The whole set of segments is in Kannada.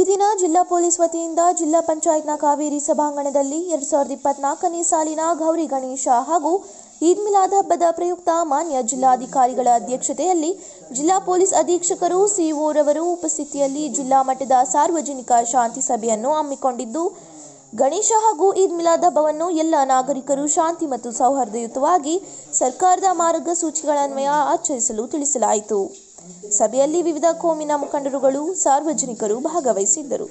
ಈ ದಿನ ಜಿಲ್ಲಾ ಪೊಲೀಸ್ ವತಿಯಿಂದ ಜಿಲ್ಲಾ ಪಂಚಾಯತ್ನ ಕಾವೇರಿ ಸಭಾಂಗಣದಲ್ಲಿ ಎರಡ್ ಸಾವಿರದ ಇಪ್ಪತ್ನಾಲ್ಕನೇ ಸಾಲಿನ ಗೌರಿ ಗಣೇಶ ಹಾಗೂ ಈದ್ ಮಿಲಾದ್ ಹಬ್ಬದ ಪ್ರಯುಕ್ತ ಮಾನ್ಯ ಜಿಲ್ಲಾಧಿಕಾರಿಗಳ ಅಧ್ಯಕ್ಷತೆಯಲ್ಲಿ ಜಿಲ್ಲಾ ಪೊಲೀಸ್ ಅಧೀಕ್ಷಕರು ಸಿಇಒರವರು ಉಪಸ್ಥಿತಿಯಲ್ಲಿ ಜಿಲ್ಲಾ ಮಟ್ಟದ ಸಾರ್ವಜನಿಕ ಶಾಂತಿ ಸಭೆಯನ್ನು ಹಮ್ಮಿಕೊಂಡಿದ್ದು, ಗಣೇಶ ಹಾಗೂ ಈದ್ ಮಿಲಾದ್ ಹಬ್ಬವನ್ನು ಎಲ್ಲ ನಾಗರಿಕರು ಶಾಂತಿ ಮತ್ತು ಸೌಹಾರ್ದಯುತವಾಗಿ ಸರ್ಕಾರದ ಮಾರ್ಗಸೂಚಿಗಳನ್ವಯ ಆಚರಿಸಲು ತಿಳಿಸಲಾಯಿತು. ಸಭೆಯಲ್ಲಿ ವಿವಿಧ ಕೋಮಿನ ಮುಖಂಡರುಗಳು ಸಾರ್ವಜನಿಕರು ಭಾಗವಹಿಸಿದ್ದರು.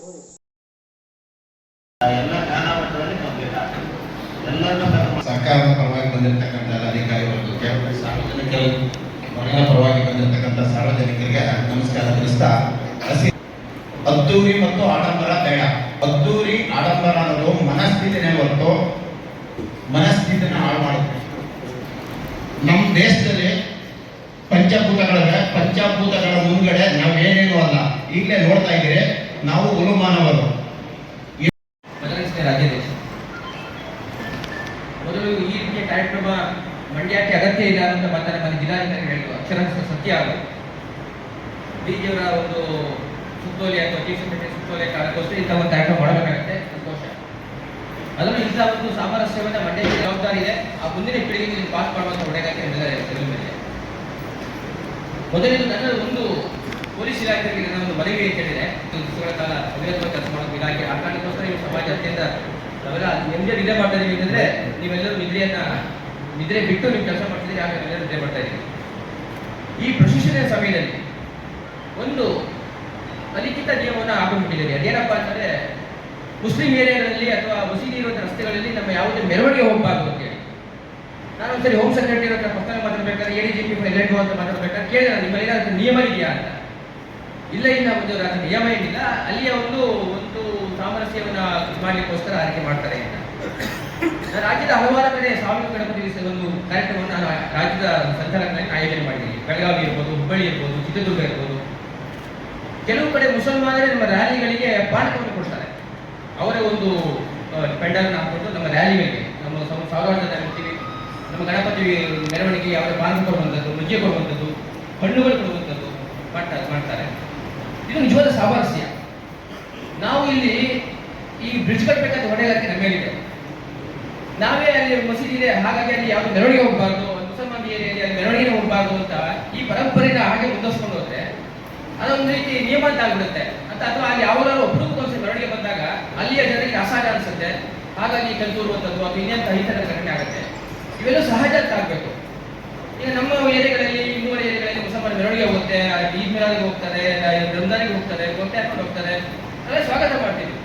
ಅದ್ದೂರಿ ಮತ್ತು ಆಡಂಬರ ಬೇಡ ಅದ್ದೂರಿ ಆಡಂಬರ ಅನ್ನೋದು ಮನಸ್ಥಿತಿನೇ ಹೊರತು ಮನಸ್ಥಿತಿನ ಹಾಳು ಮಾಡುತ್ತೆ. ನಮ್ಮ ದೇಶದಲ್ಲಿ ಪಂಚಭೂತಗಳಿವೆ ಪಂಚಭೂತಗಳ ಮುಂದ್ಗಡೆ ಏನೇನು ಅಲ್ಲ. ಈಗಲೇ ನೋಡ್ತಾ ಇದ್ದೀರಿ, ನಾವು ರಾಜ್ಯಾಧ್ಯಕ್ಷ ಮೊದಲು ಈ ರೀತಿಯ ಕಾರ್ಯಕ್ರಮ ಮಂಡ್ಯಕ್ಕೆ ಅಗತ್ಯ ಇಲ್ಲ ಅಂತ ಮಾತನ್ನ ಮನೆ ಜಿಲ್ಲಾಧಿಕಾರಿ ಹೇಳಿದ್ರು ಅಕ್ಷರಾಂಶ ಸತ್ಯ ಅದು. ಬಿಜೆಪಿಯವರ ಒಂದು ಸುತ್ತೋಲೆ ಅಥವಾ ಚೀಫ್ ಸೆಕ್ರೆಟರಿ ಸುತ್ತೋಲೆ ಕಾರಣಕ್ಕೋಸ್ಕರ ಇಂಥ ಒಂದು ಕಾರ್ಯಕ್ರಮ ಮಾಡಬೇಕಾಗುತ್ತೆ. ಸಂತೋಷ. ಅದನ್ನು ಇಂಥ ಒಂದು ಸಾಮರಸ್ಯವನ್ನು ಮಂಡ್ಯಕ್ಕೆ ಜವಾಬ್ದಾರಿ ಇದೆ. ಆ ಮುಂದಿನ ಪೀಳಿಗೆ ನೀವು ಪಾಸ್ ಮಾಡುವಂತ ಹೊಣೆಗಾರಿಕೆ ನಿಮ್ಮೆಲ್ಲರ ನನ್ನ ಒಂದು ಪೊಲೀಸ್ ಇಲಾಖೆಗೆ ನನ್ನ ಒಂದು ಮನವಿ ಅಂತ ಹೇಳಿದೆ. ದಿವಸಗಳ ಕಾಲ ಅವಿರತವಾಗಿ ಕೆಲಸ ಮಾಡೋದು ಇಲಾಖೆ. ಆ ಕಾರಣಕ್ಕೋಸ್ಕರ ನೀವು ಸಮಾಜ ಅತ್ಯಂತ ನಾವೆಲ್ಲ ನಿಮಗೆ ನಿದ್ರೆ ಮಾಡ್ತಾ ಇದೀವಿ ಅಂತಂದ್ರೆ ನೀವೆಲ್ಲರೂ ನಿದ್ರೆಯನ್ನ, ನಿದ್ರೆ ಬಿಟ್ಟು ನೀವು ಕೆಲಸ ಮಾಡ್ತಿದ್ದೀರಿ, ಆಗ ನಿದ್ರೆ ನಿದ್ರೆ ಮಾಡ್ತಾ ಇದ್ದೀವಿ ಈ ಪ್ರಶಿಕ್ಷಣೆಯ ಸಮಯದಲ್ಲಿ ಒಂದು ಅಲಿಖಿತ ನಿಯಮವನ್ನು ಹಾಕೊಂಡ್ಬಿಟ್ಟಿದ್ದೀರಿ. ಅದೇನಪ್ಪ ಅಂತಂದ್ರೆ ಮುಸ್ಲಿಂ ಏರಿಯಾಗಳಲ್ಲಿ ಅಥವಾ ಮಸೀದಿ ಇರುವಂತಹ ರಸ್ತೆಗಳಲ್ಲಿ ನಮ್ಮ ಯಾವುದೇ ಮೆರವಣಿಗೆ ಹೋಗಬಾರ್ದು ಅಂತ ಹೇಳಿ. ನಾನು ಒಂದ್ಸರಿ ಹೋಮ್ ಸೆಕ್ರೆಟರಿ ಹತ್ರ ಪಕ್ಕದ ಮಾತಾಡ್ಬೇಕಾದ್ರೆ ಎ ಡಿ ಜಿ ಪಿ ಅಂತ ಮಾತಾಡ್ಬೇಕಾದ್ರೆ ಕೇಳಿದ್ರೆ ನಿಮ್ಮ ಏನಾದ್ರು ನಿಯಮ ಇದೆಯಾ ಅಂತ. ಇಲ್ಲ ಇಲ್ಲ ಒಂದು ನಿಯಮ ಏನಿಲ್ಲ. ಅಲ್ಲಿಯ ಒಂದು ಒಂದು ಸಾಮರಸ್ಯವನ್ನು ಮಾಡಲಿಕ್ಕೋಸ್ಕರ ಆಯ್ಕೆ ಮಾಡ್ತಾರೆ ಅಂತ. ರಾಜ್ಯದ ಹಲವಾರು ಕಡೆ ಸ್ವಾಮಿ ಗಣಪತಿ ಒಂದು ಕಾರ್ಯಕ್ರಮವನ್ನು ನಾನು ರಾಜ್ಯದ ಸಂಚಾಲಕರಲ್ಲಿ ಆಯೋಜನೆ ಮಾಡಿದ್ದೀನಿ. ಬೆಳಗಾವಿ ಇರ್ಬೋದು, ಹುಬ್ಬಳ್ಳಿ ಇರ್ಬೋದು, ಚಿತ್ರದುರ್ಗ ಇರ್ಬೋದು. ಕೆಲವು ಕಡೆ ಮುಸಲ್ಮಾನರೇ ನಮ್ಮ ರ್ಯಾಲಿಗಳಿಗೆ ಪಾಠವನ್ನು ಕೊಡ್ತಾರೆ. ಅವರೇ ಒಂದು ಪೆಂಡಲ್ ಹಾಕೊಂಡು ನಮ್ಮ ರ್ಯಾಲಿಗಳಿಗೆ, ನಮ್ಮ ಸಾವಿರಾರು ಜನ ನಮ್ಮ ಗಣಪತಿ ಮೆರವಣಿಗೆ ಅವರ ಪಾನ ಕೊಡುವಂಥದ್ದು, ಮಜ್ಜೆ ಕೊಡುವಂಥದ್ದು, ಹಣ್ಣುಗಳು ಕೊಡುವಂಥದ್ದು ಮಾಡ್ತಾರೆ ಮಾಡ್ತಾರೆ. ಇದು ನಿಜವಾದ ಸಾಮರಸ್ಯ. ನಾವು ಇಲ್ಲಿ ಈ ಬ್ರಿಡ್ಜ್ ಕಟ್ಟಬೇಕಾದ ಹೊಣೆಗಾರಿಕೆ ನಮ್ಮ ಮೇಲಿದೆ. ನಾವೇ ಅಲ್ಲಿ ಮಸೀದಿ ಇದೆ ಹಾಗಾಗಿ ಅಲ್ಲಿ ಯಾವುದು ಮೆರವಣಿಗೆ ಹೋಗಬಾರ್ದು, ಮುಸಲ್ಮಾನ್ ಏರಿಯಲ್ಲಿ ಅಲ್ಲಿ ಮೆರವಣಿಗೆ ಹೋಗಬಾರ್ದು ಅಂತ ಈ ಪರಂಪರೆನ ಹಾಗೆ ಮುಂದುವರಿಸ್ಕೊಂಡು ಹೋದ್ರೆ ಅದೊಂದು ರೀತಿ ನಿಯಮ ಅಂತ ಆಗ್ಬಿಡುತ್ತೆ. ಅಂತ ಅಥವಾ ಅಲ್ಲಿ ಯಾವಾಗಲೂ ಒಬ್ಬರಿಗೊಂದ್ಸ ಮೆರವಣಿಗೆ ಬಂದಾಗ ಅಲ್ಲಿಯ ಜನರಿಗೆ ಅಸಹಜ ಅನಿಸುತ್ತೆ. ಹಾಗಾಗಿ ಕಲ್ತೂರುವಂಥದ್ದು ಅಥವಾ ಈ ಥರದ ಘಟನೆ ಆಗುತ್ತೆ. ಇವೆಲ್ಲ ಸಹಜ ಆಗ್ಬೇಕು ಈಗ ನಮ್ಮ ಏರಿಯಾಗಳಲ್ಲಿ, ಇನ್ನೂರು ಏರಿಯಾಗಳಲ್ಲಿ ಮುಸಲ್ಮಾನ ಮೆರವಣಿಗೆ ಹೋಗುತ್ತೆ. ಈದ್ ಮಿಲಾದಿಗೆ ಹೋಗ್ತಾರೆ ರಂಜಾನಿಗೆ ಹೋಗ್ತಾರೆ ಗೊಂಟೆ ಹಾಕೊಂಡು ಹೋಗ್ತಾರೆ. ಅದೇ ಸ್ವಾಗತ ಮಾಡ್ತೀವಿ.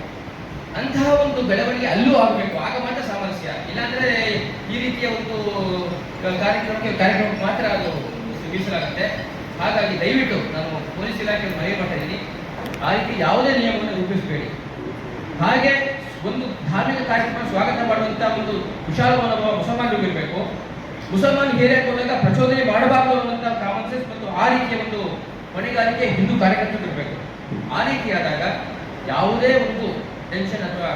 ಅಂತಹ ಒಂದು ಬೆಳವಣಿಗೆ ಅಲ್ಲೂ ಆಗಬೇಕು. ಆಗ ಮಾತ್ರ ಸಾಮರಸ್ಯ. ಇಲ್ಲಾಂದ್ರೆ ಈ ರೀತಿಯ ಒಂದು ಕಾರ್ಯಕ್ರಮಕ್ಕೆ ಕಾರ್ಯಕ್ರಮಕ್ಕೆ ಮಾತ್ರ ಅದು ಮೀಸಲಾಗುತ್ತೆ. ಹಾಗಾಗಿ ದಯವಿಟ್ಟು ನಾನು ಪೊಲೀಸ್ ಇಲಾಖೆ ಮನವಿ ಮಾಡ್ತಾ ಇದ್ದೀನಿ. ಆ ರೀತಿ ಯಾವುದೇ ನಿಯಮವನ್ನು ರೂಪಿಸಬೇಡಿ. ಹಾಗೆ ಒಂದು ಧಾರ್ಮಿಕ ಕಾರ್ಯಕ್ರಮ ಸ್ವಾಗತ ಮಾಡುವಂತ ಒಂದು ವಿಶಾಲ ಮನೋಭಾವ ಮುಸಲ್ಮಾನರಿಗೂ ಇರಬೇಕು ಮುಸಲ್ಮಾನ್ ಪ್ರಚೋದನೆ ಮಾಡಬಾರದು ಅನ್ನುವಂಥ ಕಾಮನ್ ಸೆನ್ಸ್ ಮತ್ತು ಆ ರೀತಿಯ ಒಂದು ಹೊಣೆಗಾರಿಕೆ ಹಿಂದೂ ಕಾರ್ಯಕರ್ತರು ಇರಬೇಕು ಆ ರೀತಿಯಾದಾಗ ಯಾವುದೇ ಒಂದು ಟೆನ್ಷನ್ ಅಥವಾ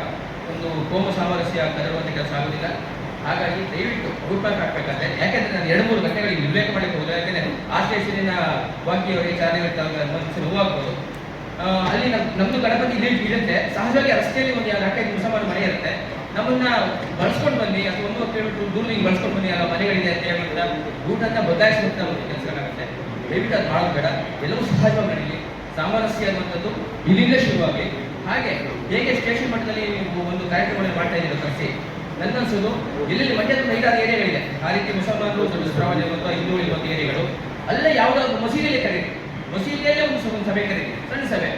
ಒಂದು ಕೋಮ ಸಾಮರಸ್ಯ ತರುವಂಥ ಕೆಲಸ ಹಾಗಾಗಿ ದಯವಿಟ್ಟು ಅಭಿಪ್ರಾಯ ಹಾಕಬೇಕಾದ್ರೆ, ಯಾಕೆಂದ್ರೆ ನಾನು ಎರಡು ಮೂರು ಗಂಟೆಗಳಿಗೆ ಉಲ್ಲೇಖ ಮಾಡಿಕೊಳ್ಳಬಹುದು ಹೋದ್ರೆ ಯಾಕೆಂದ್ರೆ ಆಶ್ಲೇಷಣಿನ ವಾಕ್ಯವರಿಗೆ ಮನಸ್ಸು ನೋವಾಗ್ಬೋದು. ಅಲ್ಲಿ ನಮ್, ನಮ್ದು ಗಣಪತಿ ಇಲ್ಲಿ ಇರುತ್ತೆ ಸಹಜವಾಗಿ ರಸ್ತೆಯಲ್ಲಿ ಒಂದು ನಾಲ್ಕೈದು ಮುಸಲ್ಮಾನ ಮನೆ ಇರುತ್ತೆ. ನಮ್ಮನ್ನ ಬಳಸ್ಕೊಂಡು ಬನ್ನಿ ಅಥವಾ ಒಂದು ಕಿಲೋಮೀಟರ್ ದೂರದಿಂದ ಬಳಸ್ಕೊಂಡು ಬನ್ನಿ, ಅಲ್ಲ ಮನೆಗಳಿದೆ ಅಂತ ಹೇಳ್ಬಿಟ್ಟು ಊಟನ ಬದಲಾಯಿಸುವಂತ ಒಂದು ಕೆಲಸಗಳಾಗುತ್ತೆ ದಯವಿಟ್ಟು ಅದು ಭಾಳ ಬೇಡ. ಎಲ್ಲವೂ ಸಹಜವಾಗಿ ನಡೀಲಿ. ಸಾಮರಸ್ಯ ಅನ್ನುವಂಥದ್ದು ಇಲ್ಲಿಂದ ಶುರುವಾಗಿ ಹಾಗೆ ಹೇಗೆ ಸ್ಟೇಷನ್ ಮಟ್ಟದಲ್ಲಿ ನೀವು ಒಂದು ಕಾರ್ಯಕ್ರಮವನ್ನು ಮಾಡ್ತಾ ಇದ್ದೀರ ನನ್ನ ಅನ್ಸೋದು, ಎಲ್ಲೆಲ್ಲಿ ಮಂಡ್ಯದ ಐದಾರು ಏರಿಯಾಗಳಿದೆ. ಆ ರೀತಿ ಮುಸಲ್ಮಾನರು ದೊಡ್ಡ ಹಿಂದೂ ಇರುವಂಥ ಏರಿಯಾಗಳು. ಅಲ್ಲೇ ಯಾವುದಾದ್ರು ಮಸೀದಿಯಲ್ಲಿ ಕರೀರಿ. ಮಸೀದಿಯಲ್ಲೇ ಒಂದು ಸಭೆ ಕರೀತಿ ಸಣ್ಣ ಸಭೆ.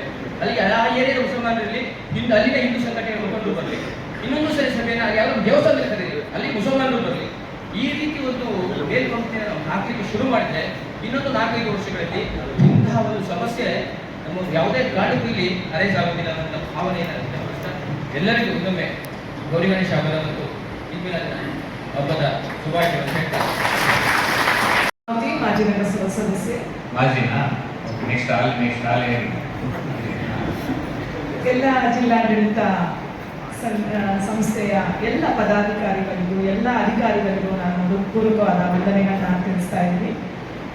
ಅಲ್ಲಿಗೆ ಆ ಏರಿಯಾದ ಮುಸಲ್ಮಾನರಲ್ಲಿ ಹಿಂದೆ ಅಲ್ಲಿನ ಹಿಂದೂ ಸಂಘಟನೆ ಮುಖಂಡರು ಬರಲಿ. ಇನ್ನೊಂದು ಸರಿ ಸಭೆನ ಯಾವುದೋ ದೇವಸ್ಥಾನದಲ್ಲಿ ಕರೀರಿ. ಅಲ್ಲಿ ಮುಸಲ್ಮಾನರು ಬರಲಿ. ಈ ರೀತಿ ಒಂದು ಮೇಲ್ಪಂಕ್ತಿಯನ್ನು ನಾವು ಹಾಕಲಿಕ್ಕೆ ಶುರು ಮಾಡಿದ್ರೆ ಇನ್ನೊಂದು ನಾಲ್ಕೈದು ವರ್ಷಗಳಲ್ಲಿ ಇಂತಹ ಒಂದು ಸಮಸ್ಯೆ ನಮ್ಮ ಯಾವುದೇ ಕಾರಣಕ್ಕೂ ಇಲ್ಲಿ ಅರೇಂಜ್ ಆಗೋದಿಲ್ಲ ಅನ್ನೋ ವ್ಯಕ್ತಪಡಿಸ್ತಾ ಎಲ್ಲರಿಗೂ ಒಂದೊಮ್ಮೆ ಗೌರಿ ಗಣೇಶ ಹಬ್ಬದ ಮತ್ತು ಇಂದಿನ ಹಬ್ಬದ ಶುಭಾಶಯವನ್ನು ಮಾಜಿ ಮಾಜಿ ನಗರಸಭಾ ಸದಸ್ಯೆ. ಮಾಜಿನಾ? ಎಲ್ಲ ಜಿಲ್ಲಾಡಳಿತ ಸಂಸ್ಥೆಯ ಎಲ್ಲ ಪದಾಧಿಕಾರಿಗಳಿಗೂ, ಎಲ್ಲ ಅಧಿಕಾರಿಗಳಿಗೂ ನಾನು ಹೃತ್ಪೂರ್ವಕವಾದ ವಂದನೆಗಳನ್ನ ತಿಳಿಸ್ತಾ ಇದ್ದೀನಿ.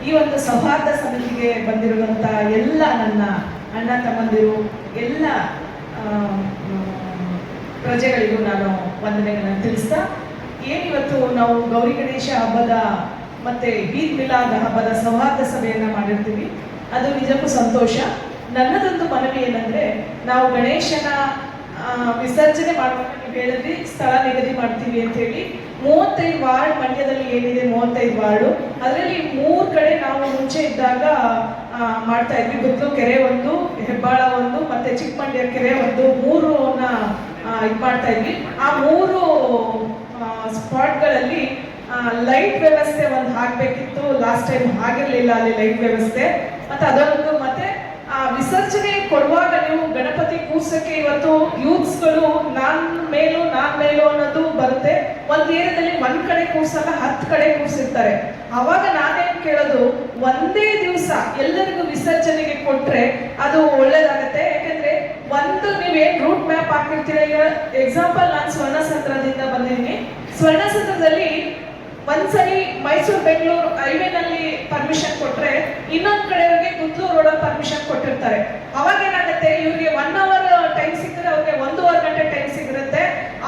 ಈ ಒಂದು ಸೌಹಾರ್ದ ಸಮಿತಿಗೆ ಬಂದಿರುವಂತಹ ಎಲ್ಲ ನನ್ನ ಅಣ್ಣ ತಮ್ಮಂದಿರು, ಎಲ್ಲ ಪ್ರಜೆಗಳಿಗೂ ನಾನು ವಂದನೆಗಳನ್ನು ತಿಳಿಸ್ತಾ ಏನಿವತ್ತು ನಾವು ಗೌರಿ ಗಣೇಶ ಹಬ್ಬದ ಮತ್ತೆ ಈದ್ ಮಿಲಾದ ಹಬ್ಬದ ಸೌಹಾರ್ದ ಸಭೆಯನ್ನ ಮಾಡಿರ್ತೀವಿ. ಅದು ನಿಜಕ್ಕೂ ಸಂತೋಷ. ನನ್ನದೊಂದು ಮನವಿ ಏನಂದ್ರೆ, ನಾವು ಗಣೇಶನ ವಿಸರ್ಜನೆ ಮಾಡುವಾಗ ನೀವು ಹೇಳಿದ್ರಿ, ಸ್ಥಳ ನಿಗದಿ ಮಾಡ್ತೀವಿ ಅಂತ ಹೇಳಿ ಮೂವತ್ತೈದು ವಾರ್ಡ್ ಮಂಡ್ಯದಲ್ಲಿ ಏನಿದೆ ಮೂವತ್ತೈದು ವಾರ್ಡು. ಅದರಲ್ಲಿ ಮೂರು ಕಡೆ ನಾವು ಮುಂಚೆ ಇದ್ದಾಗ ಮಾಡ್ತಾ ಇದ್ವಿ. ಗುತ್ಲು ಕೆರೆ ಒಂದು, ಹೆಬ್ಬಾಳ ಒಂದು, ಮತ್ತೆ ಚಿಕ್ಕಮಂಡ್ಯ ಕೆರೆ ಒಂದು, ಮೂರನ್ನ ಇದು ಮಾಡ್ತಾ ಇದ್ವಿ. ಆ ಮೂರು ಸ್ಪಾಟ್ಗಳಲ್ಲಿ ಲೈಟ್ ವ್ಯವಸ್ಥೆ ಒಂದು ಹಾಕ್ಬೇಕಿತ್ತು. ಲಾಸ್ಟ್ ಟೈಮ್ ಆಗಿರಲಿಲ್ಲ ಅಲ್ಲಿ ಲೈಟ್ ವ್ಯವಸ್ಥೆ. ಮತ್ತೆ ಅದೊಂದು ಮತ್ತೆ ಆ ವಿಸರ್ಜನೆ ಕೊಡುವಾಗ ನೀವು ಗಣಪತಿ ಕೂರ್ಸಕ್ಕೆ ಇವತ್ತು ಯೂತ್ಸ್ಗಳು ನಾನ್ ಮೇಲು ನಾನ್ ಮೇಲು ಅನ್ನೋದು ಬರುತ್ತೆ. ಒಂದ್ ಏರಿಯಾದಲ್ಲಿ ಒಂದ್ ಕಡೆ ಕೂರ್ಸಲ್ಲ, ಹತ್ತು ಕಡೆ ಕೂರ್ಸಿರ್ತಾರೆ. ಅವಾಗ ನಾನೇನ್ ಕೇಳೋದು, ಒಂದೇ ದಿವಸ ಎಲ್ಲರಿಗೂ ವಿಸರ್ಜನೆಗೆ ಕೊಟ್ರೆ ಅದು ಒಳ್ಳೇದಾಗತ್ತೆ. ಯಾಕಂದ್ರೆ ಒಂದು ನೀವೇನ್ ರೂಟ್ ಮ್ಯಾಪ್ ಹಾಕಿರ್ತೀರ ಈಗ ಎಕ್ಸಾಂಪಲ್ ನಾನು ಸ್ವರ್ಣಸಂತ್ರದಿಂದ ಬಂದಿದ್ದೀನಿ. ಸ್ವರ್ಣಸಂದ್ರದಲ್ಲಿ ಒಂದ್ಸರಿ ಮೈಸೂರು ಬೆಂಗಳೂರು ಹೈವೇನಲ್ಲಿ ಪರ್ಮಿಷನ್ ಕೊಟ್ರೆ ಇನ್ನೊಂದ್ ಕಡೆಯವ್ರಿಗೆ ರೋಡ್ ಪರ್ಮಿಷನ್ ಕೊಟ್ಟಿರ್ತಾರೆ. ಅವಾಗ ಏನಾಗುತ್ತೆ? ಇವ್ರಿಗೆ ಒನ್ ಅವರ್ ಟೈಮ್ ಸಿಕ್ಕಿದ್ರೆ ಅವ್ರಿಗೆ ಒಂದೂವರೆ ಗಂಟೆ ಟೈಮ್ ಸಿಗಿರುತ್ತೆ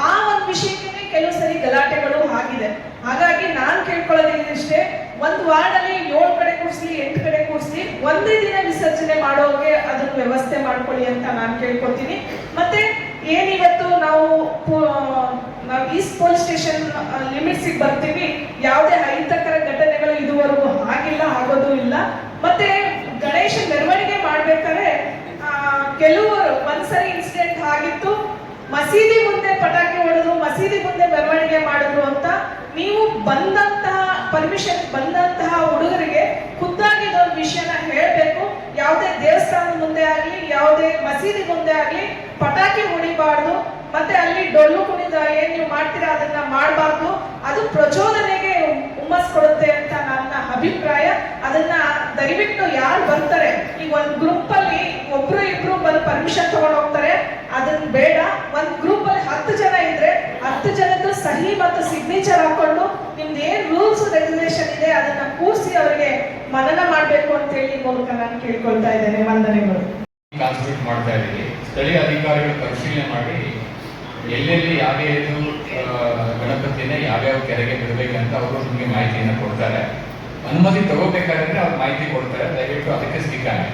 ಆ ಒಂದು ವಿಷಯಕ್ಕೆ ಕೆಲವು ಸರಿ ಗಲಾಟೆಗಳು ಆಗಿದೆ. ಹಾಗಾಗಿ ನಾನ್ ಕೇಳ್ಕೊಳ್ಳೋದು ಇದಿಷ್ಟೇ ಒಂದ್ ವಾರ್ಡ್ ಅಲ್ಲಿ ಏಳು ಕಡೆ ಕೂರಿಸ್ಲಿ, ಎಂಟು ಕಡೆ ಕೂರಿಸ್ಲಿ ಒಂದೇ ದಿನ ವಿಸರ್ಜನೆ ಮಾಡೋಕೆ ಅದನ್ನ ವ್ಯವಸ್ಥೆ ಮಾಡ್ಕೊಳ್ಳಿ ಅಂತ ನಾನು ಕೇಳ್ಕೊತೀನಿ ಮತ್ತೆ ಏನಿವತ್ತು ನಾವು ನಾವು ಈಸ್ಟ್ ಪೊಲೀಸ್ ಸ್ಟೇಷನ್ ಲಿಮಿಟ್ಸಿಗೆ ಬರ್ತೀವಿ. ಯಾವುದೇ ಅಹಿತಕರ ಘಟನೆಗಳು ಇದುವರೆಗೂ ಆಗಿಲ್ಲ, ಆಗೋದು ಇಲ್ಲ. ಮತ್ತೆ ಗಣೇಶ ಮೆರವಣಿಗೆ ಮಾಡ್ಬೇಕಾದ್ರೆ ಕೆಲವರು ಒಂದ್ಸರಿ ಇನ್ಸಿಡೆಂಟ್ ಆಗಿತ್ತು. ಮಸೀದಿ ಮುಂದೆ ಪಟಾಕಿ ಹೊಡೆದು, ಮಸೀದಿ ಮುಂದೆ ಮೆರವಣಿಗೆ ಮಾಡಿದ್ರು ಅಂತ ನೀವು ಬಂದಂತಹ ಪರ್ಮಿಷನ್ ಬಂದಂತಹ ಹುಡುಗರಿಗೆ ಖುದ್ದಾಗಿ ಇದೊಂದು ವಿಷಯನ ಹೇಳಬೇಕು. ಯಾವುದೇ ದೇವಸ್ಥಾನದ ಮುಂದೆ ಆಗಲಿ, ಯಾವುದೇ ಮಸೀದಿ ಮುಂದೆ ಆಗಲಿ, ಪಟಾಕಿ ಹೊಡಿಬಾರ್ದು. ಮತ್ತೆ ಅಲ್ಲಿ ಡೊಳ್ಳು ಕುಣಿದ ಏನ್ ನೀವು ಮಾಡ್ತೀರಾ ಅದನ್ನ ಮಾಡಬಾರ್ದು. ಅದು ಪ್ರಚೋದನೆಗೆ ಹುಮ್ಮಸ್ ಕೊಡುತ್ತೆ ಅಂತ ನನ್ನ ಅಭಿಪ್ರಾಯ. ಅದನ್ನ ದಯವಿಟ್ಟು ಯಾರು ಬರ್ತಾರೆ ಈಗ ಒಂದ್ ಗ್ರೂಪ್ ಅಲ್ಲಿ ಒಬ್ರು ಇಬ್ರು ಬಂದು ಪರ್ಮಿಷನ್ ತಗೊಂಡು ಹೋಗ್ತಾರೆ. ಅದನ್ನ ಬೇಡ, ಒಂದ್ ಗ್ರೂಪ್ ಅಲ್ಲಿ ಹತ್ತು ಜನ ಇದ್ರೆ ಹತ್ತು ಜನದ್ದು ಸಹಿ ಮತ್ತು ಸಿಗ್ನೇಚರ್ ಹಾಕೊಂಡು ನಿಮ್ದು ಏನ್ ರೂಲ್ಸ್ ರೆಗ್ಯುಲೇಷನ್ ಇದೆ ಅದನ್ನ ಕೂರಿಸಿ ಅವರಿಗೆ ಮನನ ಮಾಡ್ಬೇಕು ಅಂತ ಹೇಳಿ ಮೂಲಕ ನಾನು ಕೇಳ್ಕೊಳ್ತಾ ಇದ್ದೇನೆ. ವಂದನೆಗಳು. ಮಾಡ್ತಾ ಇದ್ದೀವಿ. ಸ್ಥಳೀಯ ಅಧಿಕಾರಿಗಳು ಪರಿಶೀಲನೆ ಮಾಡಿ ಎಲ್ಲೆಲ್ಲಿ ಯಾವ್ಯಾವ ಗಣಪತಿಯನ್ನ ಯಾವ್ಯಾವ ಕೆರೆಗೆ ಬಿಡಬೇಕಂತ ಅವರು ನಿಮಗೆ ಮಾಹಿತಿಯನ್ನು ಕೊಡ್ತಾರೆ. ಅನುಮತಿ ತಗೋಬೇಕಾದ್ರೆ ಅವ್ರು ಮಾಹಿತಿ ಕೊಡ್ತಾರೆ ದಯವಿಟ್ಟು ಅದಕ್ಕೆ ಸ್ಟಿಕ್ ಆಗಿ